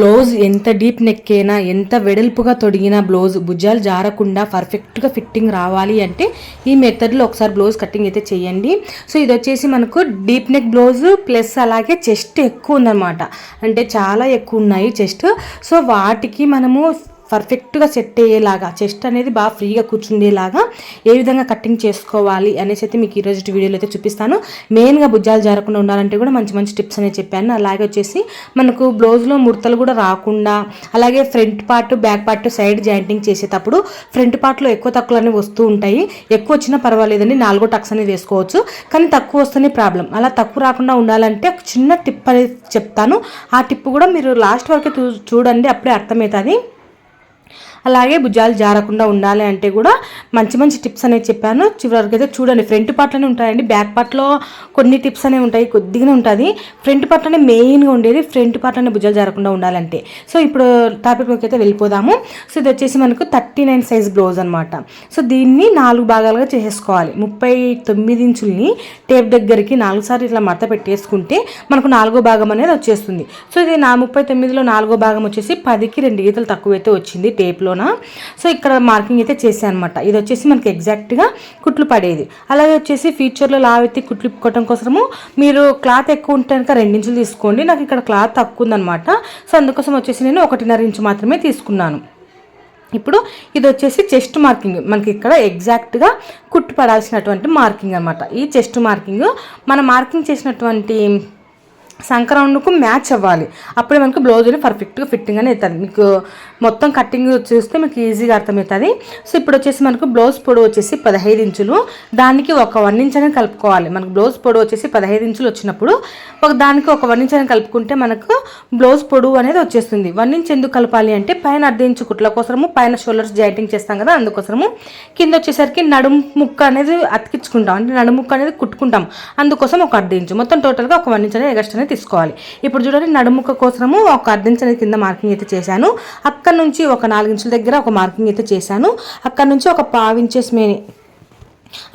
Blouse ఎంత deep నెక్కైనా ఎంత వెడల్పుగా తొడిగిన బ్లౌజ్ భుజాలు జారకుండా పర్ఫెక్ట్గా ఫిట్టింగ్ రావాలి అంటే ఈ మెథడ్లో ఒకసారి బ్లౌజ్ కటింగ్ అయితే చేయండి. సో ఇది వచ్చేసి మనకు డీప్ నెక్ బ్లౌజ్ ప్లస్ అలాగే చెస్ట్ ఎక్కువ ఉందన్నమాట. అంటే చాలా ఎక్కువ ఉన్నాయి చెస్ట్. సో వాటికి మనము పర్ఫెక్ట్గా సెట్ అయ్యేలాగా చెస్ట్ అనేది బాగా ఫ్రీగా కూర్చుండేలాగా ఏ విధంగా కటింగ్ చేసుకోవాలి అనేసి అయితే మీకు ఈరోజు వీడియోలో అయితే చూపిస్తాను. మెయిన్గా భుజాలు జారకుండా ఉండాలంటే కూడా మంచి మంచి టిప్స్ అనేది చెప్పాను. అలాగే వచ్చేసి మనకు బ్లౌజ్లో ముడతలు కూడా రాకుండా అలాగే front part back part side jointing చేసేటప్పుడు ఫ్రంట్ పార్ట్లో ఎక్కువ తక్కువ అనేవి వస్తూ ఉంటాయి. ఎక్కువ వచ్చినా పర్వాలేదండి నాలుగో టక్స్ అనేది వేసుకోవచ్చు. కానీ తక్కువ వస్తేనే ప్రాబ్లం అలా తక్కువ రాకుండా ఉండాలంటే ఒక చిన్న టిప్ అనేది చెప్తాను. ఆ టిప్ కూడా మీరు లాస్ట్ వరకు చూ- చూడండి అప్పుడే అర్థమవుతుంది. అలాగే భుజాలు జారకుండా ఉండాలి అంటే కూడా మంచి మంచి టిప్స్ అనేవి చెప్పాను. చివరి వరకు అయితే చూడండి ఫ్రంట్ పార్ట్లోనే ఉంటాయండి. బ్యాక్ పార్ట్లో కొన్ని టిప్స్ అనేవి ఉంటాయి కొద్దిగానే ఉంటుంది. ఫ్రంట్ పార్ట్లోనే మెయిన్గా ఉండేది ఫ్రంట్ పార్ట్లోనే భుజాలు జారకుండా ఉండాలంటే. సో ఇప్పుడు టాపిక్లోకి అయితే వెళ్ళిపోదాము. సో ఇది వచ్చేసి మనకు థర్టీ నైన్ సైజ్ బ్లౌజ్ అనమాట సో దీన్ని నాలుగు భాగాలుగా చేసేసుకోవాలి. ముప్పై తొమ్మిది ఇంచుల్ని టేప్ దగ్గరికి నాలుగు సార్లు ఇట్లా మడత పెట్టేసుకుంటే మనకు నాలుగో భాగం అనేది వచ్చేస్తుంది. సో ఇది నా ముప్పై తొమ్మిదిలో నాలుగో భాగం వచ్చేసి పదికి రెండు గీతలు తక్కువైతే వచ్చింది. టేప్లోన సో ఇక్కడ మార్కింగ్ అయితే చేశాను అనమాట ఇది వచ్చేసి మనకి ఎగ్జాక్ట్గా కుట్లు పడేది. అలాగే వచ్చేసి ఫ్యూచర్లో లావెత్తి కుట్లు ఇప్పుకోవటం కోసము మీరు క్లాత్ ఎక్కువ ఉంటే కనుక రెండించులు తీసుకోండి. నాకు ఇక్కడ క్లాత్ తక్కువ ఉందన్నమాట. సో అందుకోసం వచ్చేసి నేను ఒకటిన్నర ఇంచు మాత్రమే తీసుకున్నాను. ఇప్పుడు ఇది వచ్చేసి చెస్ట్ మార్కింగ్ మనకి ఇక్కడ ఎగ్జాక్ట్గా కుట్టు పడాల్సినటువంటి మార్కింగ్ అనమాట ఈ చెస్ట్ మార్కింగ్ మన మార్కింగ్ చేసినటువంటి సంక్రమణకు మ్యాచ్ అవ్వాలి. అప్పుడే మనకు బ్లౌజ్ అనేది పర్ఫెక్ట్గా ఫిట్టింగ్ అని అవుతుంది మీకు మొత్తం కటింగ్ చూస్తే మీకు ఈజీగా అర్థమవుతుంది. సో ఇప్పుడు వచ్చేసి మనకు బ్లౌజ్ పొడవు వచ్చేసి పదహైదు ఇంచులు. దానికి ఒక వన్ ఇంచ్ అనేది కలుపుకోవాలి. మనకు బ్లౌజ్ పొడవు వచ్చేసి పదహైదు ఇంచులు వచ్చినప్పుడు ఒక దానికి ఒక వన్ ఇంచ్ అనేది కలుపుకుంటే మనకు బ్లౌజ్ పొడవు అనేది వచ్చేస్తుంది. వన్ ఇంచ్ ఎందుకు కలపాలి అంటే పైన అర్ధ ఇంచు కుట్ల కోసము పైన షోల్డర్స్ జాయింటింగ్ చేస్తాం కదా అందుకోసము కింద వచ్చేసరికి నడుము ముక్క అనేది అతికించుకుంటాం. అంటే నడుముక్క అనేది కుట్టుకుంటాం. అందుకోసం ఒక అర్ధ ఇంచు. మొత్తం టోటల్గా ఒక వన్ ఇంచ్ అనేది ఎగస్ట్ అనేది తీసుకోవాలి. ఇప్పుడు చూడండి నడుముక్క కోసము ఒక అర్ధ అనేది కింద మార్కింగ్ అయితే చేశాను. అక్కడ నుంచి ఒక నాలుగు ఇంచుల దగ్గర ఒక మార్కింగ్ అయితే చేశాను. అక్కడ నుంచి ఒక పావించేసి మే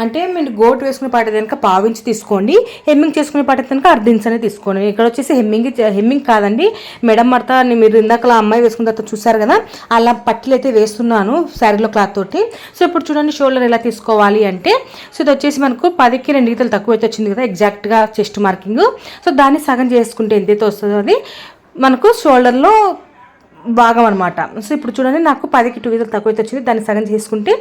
అంటే మీరు గోట్ వేసుకునే పాట కనుక పావించి తీసుకోండి హెమ్మింగ్ చేసుకునే పాట కనుక అర్ధ అనేది తీసుకోండి. ఇక్కడ వచ్చేసి హెమ్మింగ్ హెమ్మింగ్ కాదండి. మేడం మడత మీరు ఇందాక అమ్మాయి వేసుకున్న తర్వాత చూసారు కదా అలా పట్టీలు అయితే వేస్తున్నాను శారీలో క్లాత్ తోటి. సో ఇప్పుడు చూడండి షోల్డర్ ఎలా తీసుకోవాలి అంటే సో ఇది వచ్చేసి మనకు పదికి రెండు గీతలు తక్కువ అయితే వచ్చింది కదా ఎగ్జాక్ట్గా చెస్ట్ మార్కింగ్. సో దాన్ని సగం చేసుకుంటే ఎంతైతే వస్తుందో అది మనకు షోల్డర్లో భాగం అనమాట సో ఇప్పుడు చూడండి నాకు పదికి టూ గీతలు తక్కువ అయితే వచ్చింది దాన్ని సగం చేసుకుంటే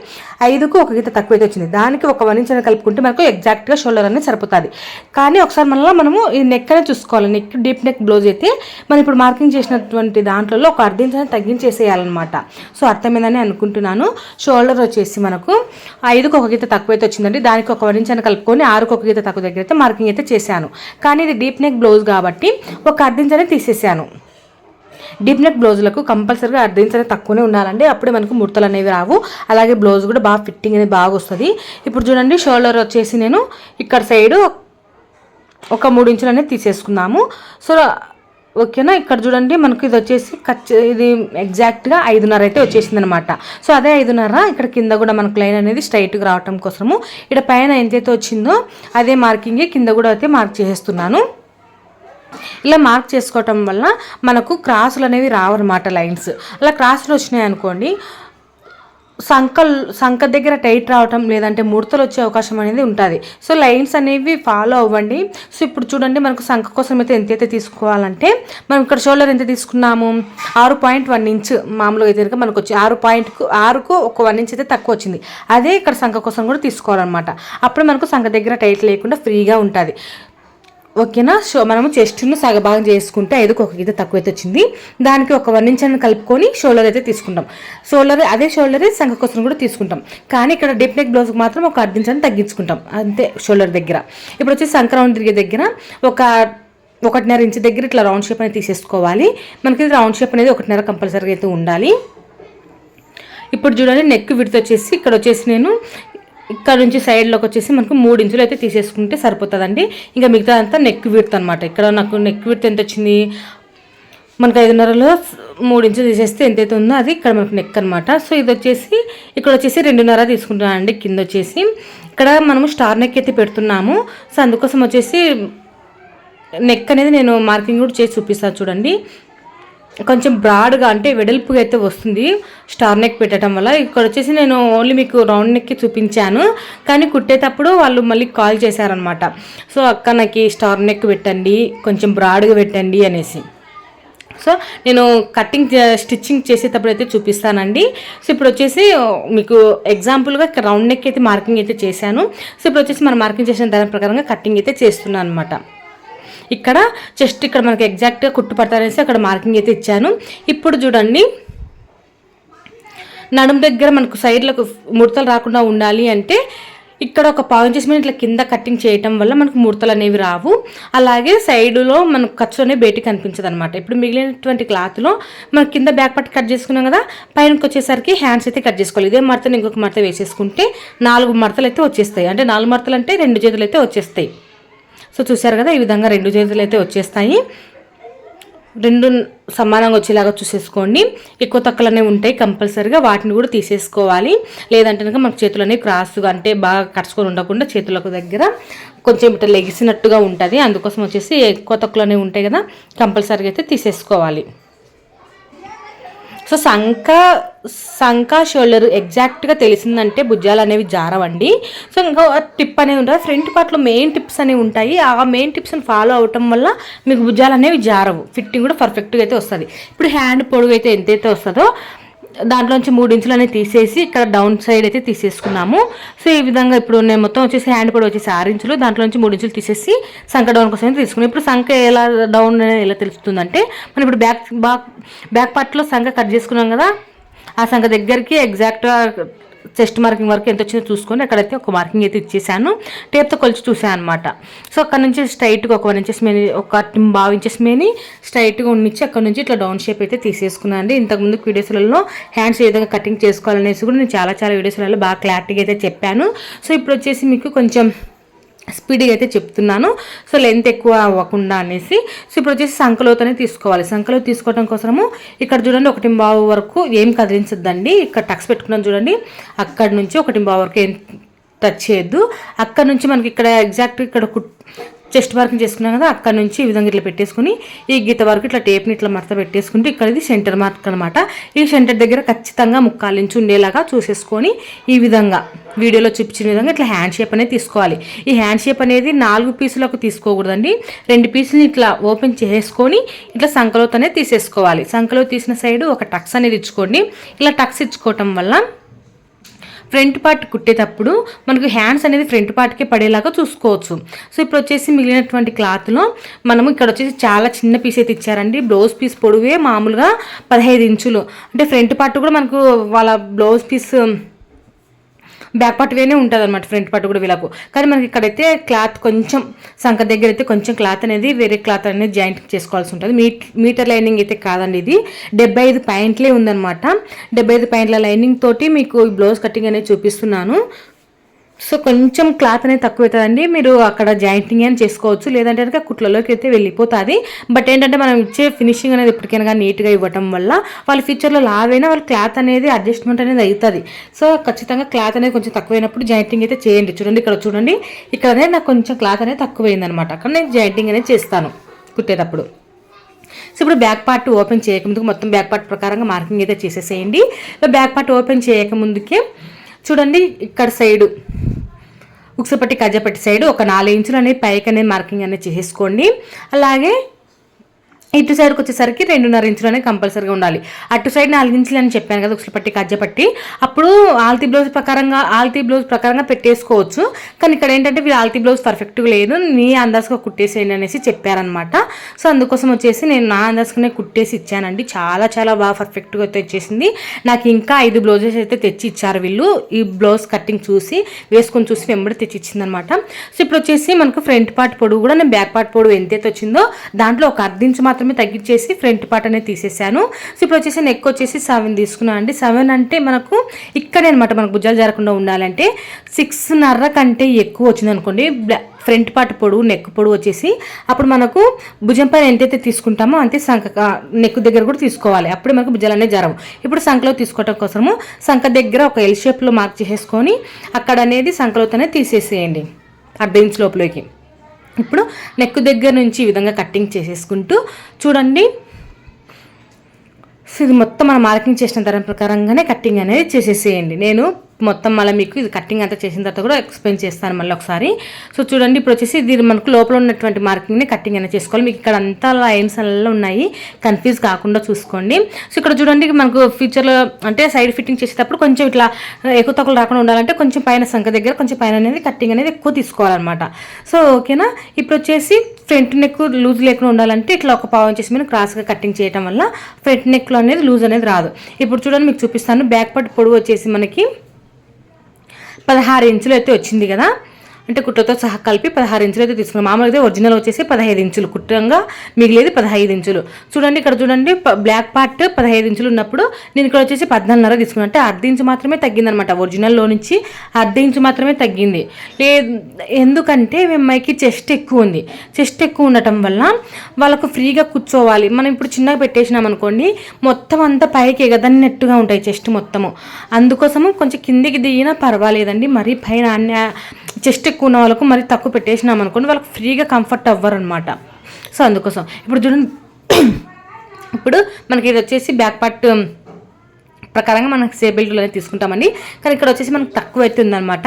ఐదుకు ఒక గీత తక్కువ అయితే వచ్చింది దానికి ఒక వన్ ఇంచ్ కలుపుకుంటే మనకు ఎగ్జాక్ట్గా షోల్డర్ అనేది సరిపోతుంది. కానీ ఒకసారి మళ్ళీ మనము ఈ నెక్ అనేది చూసుకోవాలి. నెక్ డీప్ నెక్ బ్లౌజ్ అయితే మనం ఇప్పుడు మార్కింగ్ చేసినటువంటి దాంట్లో ఒక అర్ధ ఇంచ్ అనేది తగ్గించేసేయాలన్నమాట. సో అర్థమైందని అనుకుంటున్నాను. షోల్డర్ వచ్చేసి మనకు ఐదుకు ఒక గీత తక్కువ అయితే వచ్చిందండి దానికి ఒక వన్ ఇంచ్ కలుపుకొని ఆరుకు ఒక గీత తక్కువ దగ్గర అయితే మార్కింగ్ అయితే చేశాను. కానీ ఇది డీప్ నెక్ బ్లౌజ్ కాబట్టి ఒక అర్ధ ఇంచ్ అనేది తీసేసాను. డీప్ నెక్ బ్లౌజులకు కంపల్సరీగా అర్ధ ఇంచ్ అనేది తక్కువనే ఉండాలండి. అప్పుడే మనకు ముడతలు అనేవి రావు. అలాగే బ్లౌజ్ కూడా బాగా ఫిట్టింగ్ అనేది బాగా వస్తుంది. ఇప్పుడు చూడండి షోల్డర్ వచ్చేసి నేను ఇక్కడ సైడు ఒక మూడు ఇంచులు అనేది తీసేసుకున్నాము సో ఓకేనా? ఇక్కడ చూడండి మనకు ఇది వచ్చేసి ఖచ్చ ఇది ఎగ్జాక్ట్గా ఐదున్నర అయితే వచ్చేసింది అనమాట సో అదే ఐదున్నర ఇక్కడ కింద కూడా మనకు లైన్ అనేది స్ట్రైట్గా రావటం కోసము. ఇక్కడ పైన ఎంతైతే వచ్చిందో అదే మార్కింగే కింద కూడా అయితే మార్క్ చేసేస్తున్నాను. ఇలా మార్క్ చేసుకోవటం వల్ల మనకు క్రాసులు అనేవి రావన్నమాట లైన్స్. అలా క్రాసులు వచ్చినాయి అనుకోండి సంక సంక దగ్గర టైట్ రావటం లేదంటే ముడతలు వచ్చే అవకాశం అనేది ఉంటుంది. సో లైన్స్ అనేవి ఫాలో అవ్వండి. సో ఇప్పుడు చూడండి మనకు సంక కోసం అయితే ఎంతైతే తీసుకోవాలంటే మనం ఇక్కడ షోల్డర్ ఎంత తీసుకున్నాము? ఆరు పాయింట్ వన్ ఇంచ్ మామూలుగా అయితే కనుక మనకు వచ్చి ఆరు పాయింట్కు ఆరుకు ఒక వన్ ఇంచ్ అయితే తక్కువ వచ్చింది. అదే ఇక్కడ సంక కోసం కూడా తీసుకోవాలన్నమాట. అప్పుడు మనకు సంక దగ్గర టైట్ లేకుండా ఫ్రీగా ఉంటుంది. ఓకేనా? షో మనము చెస్ట్ను సగభాగం చేసుకుంటే ఐదుకు ఒక గీత తక్కువ అయితే వచ్చింది దానికి ఒక వన్ ఇంచ్ అని కలుపుకొని షోల్డర్ అయితే తీసుకుంటాం. షోల్డర్ అదే షోల్డర్ సంఖ కోసం కూడా తీసుకుంటాం. కానీ ఇక్కడ డిప్ నెక్ బ్లౌజ్కి మాత్రం ఒక అర్ధ ఇంచ్ అని తగ్గించుకుంటాం. అంతే షోల్డర్ దగ్గర. ఇప్పుడు వచ్చి సంక్రమణ తిరిగే దగ్గర ఒక ఒకటిన్నర ఇంచ్ దగ్గర ఇట్లా రౌండ్ షేప్ అనేది తీసేసుకోవాలి. మనకి రౌండ్ షేప్ అనేది ఒకటిన్నర కంపల్సరీగా అయితే ఉండాలి. ఇప్పుడు చూడండి నెక్ విడత వచ్చేసి ఇక్కడ వచ్చేసి నేను ఇక్కడ నుంచి సైడ్లోకి వచ్చేసి మనకు మూడు ఇంచులు అయితే తీసేసుకుంటే సరిపోతుందండి. ఇంకా మిగతా అంతా నెక్ విడత అనమాట ఇక్కడ నాకు నెక్ విడత ఎంత వచ్చింది? మనకు ఐదున్నరలో మూడు ఇంచులు తీసేస్తే ఎంతైతే ఉందో అది ఇక్కడ మనకు నెక్ అనమాట సో ఇది వచ్చేసి ఇక్కడ వచ్చేసి రెండున్నర తీసుకుంటున్నాను అండి కింద వచ్చేసి ఇక్కడ మనము స్టార్ నెక్ అయితే పెడుతున్నాము. సో అందుకోసం వచ్చేసి నెక్ అనేది నేను మార్కింగ్ కూడా చేసి చూపిస్తాను చూడండి. కొంచెం బ్రాడ్గా అంటే వెడల్పుగా అయితే వస్తుంది స్టార్ నెక్ పెట్టడం వల్ల. ఇక్కడ వచ్చేసి నేను ఓన్లీ మీకు రౌండ్ నెక్కి చూపించాను. కానీ కుట్టేటప్పుడు వాళ్ళు మళ్ళీ కాల్ చేశారనమాట సో అక్క నాకు స్టార్ నెక్ పెట్టండి కొంచెం బ్రాడ్గా పెట్టండి అనేసి. సో నేను కటింగ్ స్టిచ్చింగ్ చేసేటప్పుడు అయితే చూపిస్తానండి. సో ఇప్పుడు వచ్చేసి మీకు ఎగ్జాంపుల్గా రౌండ్ నెక్ అయితే మార్కింగ్ అయితే చేశాను. సో ఇప్పుడు వచ్చేసి మనం మార్కింగ్ చేసిన దాని ప్రకారంగా కటింగ్ అయితే చేస్తున్నాను అనమాట ఇక్కడ జస్ట్ ఇక్కడ మనకి ఎగ్జాక్ట్గా కుట్టు పడతానేసి అక్కడ మార్కింగ్ అయితే ఇచ్చాను. ఇప్పుడు చూడండి. నడుము దగ్గర మనకు సైడ్లకు ముడతలు రాకుండా ఉండాలి అంటే ఇక్కడ ఒక పావు చేసి మీద ఇట్లా కింద కట్టింగ్ చేయటం వల్ల మనకు ముడతలు అనేవి రావు. అలాగే సైడులో మనకు ఖర్చు బయటికి కనిపించదు అనమాట ఇప్పుడు మిగిలినటువంటి క్లాత్లో మనం కింద బ్యాక్ పట్టు కట్ చేసుకున్నాం కదా పైనకి వచ్చేసరికి హ్యాండ్స్ అయితే కట్ చేసుకోవాలి. ఇదే మడతను ఇంకొక మడత వేసేసుకుంటే నాలుగు మడతలు అయితే వచ్చేస్తాయి. అంటే నాలుగు మడతలు అంటే రెండు చేతులు అయితే వచ్చేస్తాయి. సో చూసారు కదా ఈ విధంగా రెండు చేతులు అయితే వచ్చేస్తాయి. రెండు సమానంగా వచ్చేలాగా చూసేసుకోండి. ఎక్కువ తక్కువలనే ఉంటాయి కంపల్సరీగా వాటిని కూడా తీసేసుకోవాలి. లేదంటే కనుక మనకు చేతులు అనేవి క్రాస్గా అంటే బాగా కట్టుకొని ఉండకుండా చేతులకు దగ్గర కొంచెం ఇట్లా లెగిసినట్టుగా ఉంటుంది. అందుకోసం వచ్చేసి ఎక్కువ తక్కువలనే ఉంటాయి కదా కంపల్సరీగా అయితే తీసేసుకోవాలి. సో సంక సంక షోల్డర్ ఎగ్జాక్ట్గా తెలిసిందంటే భుజాలు అనేవి జారవండి. సో ఇంకో టిప్ అనేది ఉంటుంది. ఫ్రంట్ పార్ట్లో మెయిన్ టిప్స్ అనేవి ఉంటాయి. ఆ మెయిన్ టిప్స్ని ఫాలో అవటం వల్ల మీకు భుజాలు అనేవి జారవు. ఫిట్టింగ్ కూడా పర్ఫెక్ట్గా అయితే వస్తుంది. ఇప్పుడు హ్యాండ్ పొడుగు అయితే ఎంతైతే వస్తుందో దాంట్లోంచి మూడు ఇంచులు అనేది తీసేసి ఇక్కడ డౌన్ సైడ్ అయితే తీసేసుకున్నాము. సో ఈ విధంగా ఇప్పుడు నేను మొత్తం వచ్చేసి హ్యాండ్ కూడా వచ్చేసి ఆరు ఇంచులు దాంట్లోంచి మూడు ఇంచులు తీసేసి సంఖ డౌన్ కోసం తీసుకున్నాం. ఇప్పుడు సంఖ ఎలా డౌన్ ఎలా తెలుస్తుందంటే మనం ఇప్పుడు బ్యాక్ బ్యాక్ బ్యాక్ పార్ట్లో సంఖ కట్ చేసుకున్నాం కదా ఆ సంఖ దగ్గరికి ఎగ్జాక్ట్గా చెస్ట్ మార్కింగ్ వరకు ఎంత వచ్చిందో చూసుకొని అక్కడైతే ఒక మార్కింగ్ అయితే ఇచ్చేసాను. టేప్తో కొలిచి చూసాను అనమాట సో అక్కడ నుంచి స్ట్రైట్గా ఒక వన్ ఇంచెస్ మేని ఒక బావ్ ఇంచెస్ మేని స్ట్రైట్గా ఉండిచ్చి అక్కడ నుంచి ఇట్లా డౌన్ షేప్ అయితే తీసేసుకున్నాను అండి. ఇంతకుముందు వీడియోస్లలో హ్యాండ్స్ ఏ విధంగా కటింగ్ చేసుకోవాలనేసి కూడా నేను చాలా చాలా వీడియోస్లలో బాగా క్లారిటీగా అయితే చెప్పాను. సో ఇప్పుడు వచ్చేసి మీకు కొంచెం స్పీడ్గా అయితే చెప్తున్నాను. సో లెంత్ ఎక్కువ అవ్వకుండా అనేసి. సో ఇప్పుడు వచ్చేసి సంకలోతనే తీసుకోవాలి. సంకలో తీసుకోవడం కోసము ఇక్కడ చూడండి ఒకటి బావు వరకు ఏం కదిలించద్దండి. ఇక్కడ టక్స్ పెట్టుకున్నాను చూడండి. అక్కడ నుంచి ఒకటి బావు వరకు ఏం టచ్ చేయొద్దు. అక్కడ నుంచి మనకి ఇక్కడ ఎగ్జాక్ట్ ఇక్కడ చెస్ట్ మార్కింగ్ చేసుకున్నాం కదా అక్కడ నుంచి ఈ విధంగా ఇట్లా పెట్టేసుకుని ఈ గీత వరకు ఇట్లా టేప్ని ఇట్లా మడత పెట్టేసుకుంటే ఇక్కడ ఇది సెంటర్ మార్క్ అనమాట ఈ సెంటర్ దగ్గర ఖచ్చితంగా ముక్కాలించి ఉండేలాగా చూసేసుకొని ఈ విధంగా వీడియోలో చూపించిన విధంగా ఇట్లా హ్యాండ్ షేప్ అనేది తీసుకోవాలి. ఈ హ్యాండ్ షేప్ అనేది నాలుగు పీసులకు తీసుకోకూడదండి. రెండు పీసులని ఇట్లా ఓపెన్ చేసుకొని ఇట్లా సంకలోతోనే తీసేసుకోవాలి. సంకలో తీసిన సైడ్ ఒక టక్స్ అనేది ఇచ్చుకోండి. ఇలా టక్స్ ఇచ్చుకోవటం వల్ల ఫ్రంట్ పార్ట్ కుట్టేటప్పుడు మనకు హ్యాండ్స్ అనేది ఫ్రంట్ పార్ట్కే పడేలాగా చూసుకోవచ్చు. సో ఇప్పుడు వచ్చేసి మిగిలినటువంటి క్లాత్లో మనము ఇక్కడ వచ్చేసి చాలా చిన్న పీస్ అయితే ఇచ్చారండి. బ్లౌజ్ పీస్ పొడవే మామూలుగా పదహైదు ఇంచులు. అంటే ఫ్రంట్ పార్ట్ కూడా మనకు వాళ్ళ బ్లౌజ్ పీస్ బ్యాక్ పార్ట్ వేనే ఉంటుంది అనమాట ఫ్రంట్ పార్ట్ కూడా వీళ్ళకు. కానీ మనకి ఇక్కడైతే క్లాత్ కొంచెం సంఖ దగ్గర అయితే కొంచెం క్లాత్ అనేది వేరే క్లాత్ అనేది జాయింట్ చేసుకోవాల్సి ఉంటుంది. మీటర్ లైనింగ్ అయితే కాదండి ఇది. డెబ్బై ఐదు పాయింట్లే ఉందన్నమాట. డెబ్బై ఐదు పాయింట్ల లైనింగ్ తోటి మీకు బ్లౌజ్ కటింగ్ అనేది చూపిస్తున్నాను. సో కొంచెం క్లాత్ అనేది తక్కువ అవుతుందండి మీరు అక్కడ జాయింటింగ్ అని చేసుకోవచ్చు. లేదంటే కనుక కుట్లలోకి అయితే వెళ్ళిపోతుంది. బట్ ఏంటంటే మనం ఇచ్చే ఫినిషింగ్ అనేది ఎప్పటికైనా నీట్గా ఇవ్వటం వల్ల వాళ్ళ ఫ్యూచర్లో లావైనా వాళ్ళ క్లాత్ అనేది అడ్జస్ట్మెంట్ అనేది అవుతుంది సో ఖచ్చితంగా క్లాత్ అనేది కొంచెం తక్కువైనప్పుడు జాయింటింగ్ అయితే చేయండి. చూడండి ఇక్కడ చూడండి. ఇక్కడ అనేది నాకు కొంచెం క్లాత్ అనేది తక్కువైందనమాట. అక్కడ నేను జాయింటింగ్ అనేది చేస్తాను కుట్టేటప్పుడు. సో ఇప్పుడు బ్యాక్ పార్ట్ ఓపెన్ చేయకముందుకు మొత్తం బ్యాక్ పార్ట్ ప్రకారంగా మార్కింగ్ అయితే చేసేసేయండి. బ్యాక్ పార్ట్ ఓపెన్ చేయకముందుకే చూడండి ఇక్కడ సైడు. ఉక్సపట్టి కజ్జపట్టి సైడ్ ఒక నాలుగు ఇంచులు అనేది పైకి అనేది మార్కింగ్ అనేది చేసుకోండి. అలాగే ఇటు సైడ్కి వచ్చేసరికి రెండున్నర ఇంచులు అనేది కంపల్సరీగా ఉండాలి. అటు సైడ్ నాలుగు ఇంచులు అని చెప్పాను కదా ఉసులు పట్టి కజ్జ పట్టి. అప్పుడు ఆల్తీ బ్లౌజ్ ప్రకారంగా ఆల్తీ బ్లౌజ్ ప్రకారంగా పెట్టేసుకోవచ్చు. కానీ ఇక్కడ ఏంటంటే వీళ్ళు ఆల్తీ బ్లౌజ్ పర్ఫెక్ట్గా లేదు నీ అందాజుగా కుట్టేసేయండి అనేసి చెప్పారనమాట సో అందుకోసం వచ్చేసి నేను నా అందాజుగానే కుట్టేసి ఇచ్చానండి. చాలా చాలా బాగా పర్ఫెక్ట్గా అయితే వచ్చేసింది. నాకు ఇంకా ఐదు బ్లౌజెస్ అయితే తెచ్చి ఇచ్చారు వీళ్ళు. ఈ బ్లౌజ్ కటింగ్ చూసి వేసుకొని చూసి వెంబడి తెచ్చి ఇచ్చిందనమాట సో ఇప్పుడు వచ్చేసి మనకు ఫ్రంట్ పార్ట్ పొడుగు కూడా నేను బ్యాక్ పార్ట్ పొడుగు ఎంతైతే వచ్చిందో దాంట్లో ఒక అర్ధించి మాత్రం మాత్రమే తగ్గించేసి ఫ్రంట్ పార్ట్ అనేది తీసేసాను. సో ఇప్పుడు వచ్చేసి నెక్ వచ్చేసి సెవెన్ తీసుకున్నాను అండి. సెవెన్ అంటే మనకు ఇక్కడే అనమాట మనకు భుజాలు జరగకుండా ఉండాలంటే సిక్స్ నర్ర కంటే ఎక్కువ వచ్చింది అనుకోండి. ఫ్రంట్ పార్ట్ పొడు నెక్ పొడు వచ్చేసి అప్పుడు మనకు భుజం పైన ఎంతైతే తీసుకుంటామో అంతే సంఖ నెక్ దగ్గర కూడా తీసుకోవాలి. అప్పుడు మనకు భుజాలు అనేది జరగవు. ఇప్పుడు సంఖలో తీసుకోవటం కోసము సంఖ దగ్గర ఒక ఎల్ షేప్లో మార్క్ చేసేసుకొని అక్కడ అనేది సంఖలోతోనే తీసేసేయండి. అర్ధ ఇంచ్ లోపలికి. ఇప్పుడు నెక్ దగ్గర నుంచి ఈ విధంగా కట్టింగ్ చేసేసుకుంటూ చూడండి. సో ఇది మొత్తం మనం మార్కింగ్ చేసిన దాని ప్రకారంగానే కటింగ్ అనేది చేసేసేయండి. నేను మొత్తం మళ్ళీ మీకు ఇది కటింగ్ అంతా చేసిన తర్వాత కూడా ఎక్స్ప్లెయిన్ చేస్తాను మళ్ళీ ఒకసారి. సో చూడండి ఇప్పుడు వచ్చేసి దీని మనకు లోపల ఉన్నటువంటి మార్కింగ్ని కటింగ్ అనేది చేసుకోవాలి. మీకు ఇక్కడ అంతా లైన్స్ అలా ఉన్నాయి. కన్ఫ్యూజ్ కాకుండా చూసుకోండి. సో ఇక్కడ చూడండి మనకు ఫ్యూచర్లో అంటే సైడ్ ఫిట్టింగ్ చేసేటప్పుడు కొంచెం ఇట్లా ఎక్కువ తక్కువ రాకుండా ఉండాలంటే కొంచెం పైన సంఖ దగ్గర కొంచెం పైన అనేది కటింగ్ అనేది ఎక్కువ తీసుకోవాలన్నమాట. సో ఓకేనా? ఇప్పుడు వచ్చేసి ఫ్రంట్ నెక్ లూజ్ లేకుండా ఉండాలంటే ఇట్లా ఒక పావు చేసి మనం క్రాస్గా కటింగ్ చేయడం వల్ల ఫ్రంట్ నెక్లో అనేది లూజ్ అనేది రాదు. ఇప్పుడు చూడండి మీకు చూపిస్తాను. బ్యాక్ పార్ట్ పొడవు వచ్చేసి మనకి పదహారు ఇంచులు అయితే వచ్చింది కదా? అంటే కుట్రతో సహా కలిపి పదహారు ఇంచులు అయితే తీసుకున్నాం. మామూలుగా ఒరిజినల్ వచ్చేసి పదహైదు ఇంచులు. కుట్రంగా మిగిలేదు పదహైదు ఇంచులు. చూడండి ఇక్కడ చూడండి బ్లాక్ పార్ట్ పదహైదు ఇంచులు ఉన్నప్పుడు నేను ఇక్కడ వచ్చేసి పద్నాలుగున్నర తీసుకున్నాను. అంటే అర్ధ ఇంచు మాత్రమే తగ్గిందనమాట. ఒరిజినల్లో నుంచి అర్ధ ఇంచు మాత్రమే తగ్గింది. లేదు ఎందుకంటే మీ అమ్మాయికి చెస్ట్ ఎక్కువ ఉంది. చెస్ట్ ఎక్కువ ఉండటం వల్ల వాళ్ళకు ఫ్రీగా కూర్చోవాలి. మనం ఇప్పుడు చిన్నగా పెట్టేసినాం అనుకోండి మొత్తం అంతా పైకి ఎగదన్నట్టుగా ఉంటాయి చెస్ట్ మొత్తము. అందుకోసము కొంచెం కిందికి దిగినా పర్వాలేదండి. మరీ పైన చెస్ట్ ఎక్కువ ఉన్న వాళ్ళకు మరి తక్కువ పెట్టేసినాం అనుకోండి వాళ్ళకి ఫ్రీగా కంఫర్ట్ అవ్వరు అనమాట సో అందుకోసం ఇప్పుడు చూడండి ఇప్పుడు మనకి ఇది వచ్చేసి బ్యాక్ పార్ట్ um, ప్రకారంగా మనకి సే బెల్ట్ అనేది తీసుకుంటామండి. కానీ ఇక్కడ వచ్చేసి మనకు తక్కువ అయితే ఉందన్నమాట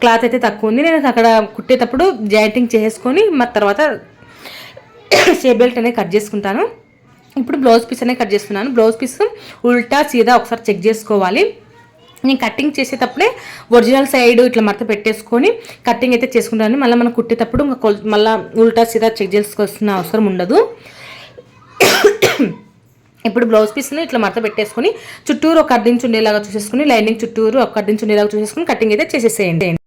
క్లాత్ అయితే తక్కువ ఉంది. నేను అక్కడ కుట్టేటప్పుడు జాయింటింగ్ చేసుకొని మరి తర్వాత షే బెల్ట్ అనేది కట్ చేసుకుంటాను. ఇప్పుడు బ్లౌజ్ పీస్ అనేది కట్ చేస్తున్నాను బ్లౌజ్ పీస్ ఉల్టా సీదా ఒకసారి చెక్ చేసుకోవాలి. నేను కటింగ్ చేసేటప్పుడే ఒరిజినల్ సైడ్ ఇట్లా మడత పెట్టేసుకొని కటింగ్ అయితే చేసుకుంటాను. మళ్ళీ మనం కుట్టేటప్పుడు ఇంకా మళ్ళీ ఉల్టా సీదా చెక్ చేసుకోవాల్సిన అవసరం ఉండదు. ఇప్పుడు బ్లౌజ్ పీస్ని ఇట్లా మడత పెట్టేసుకొని చుట్టూరు ఒక అర్ధించి ఉండేలాగా చూసేసుకుని లైనింగ్ చుట్టూరు ఒక అర్ధించి ఉండేలాగా చూసేసుకుని కటింగ్ అయితే చేసేసేయండి.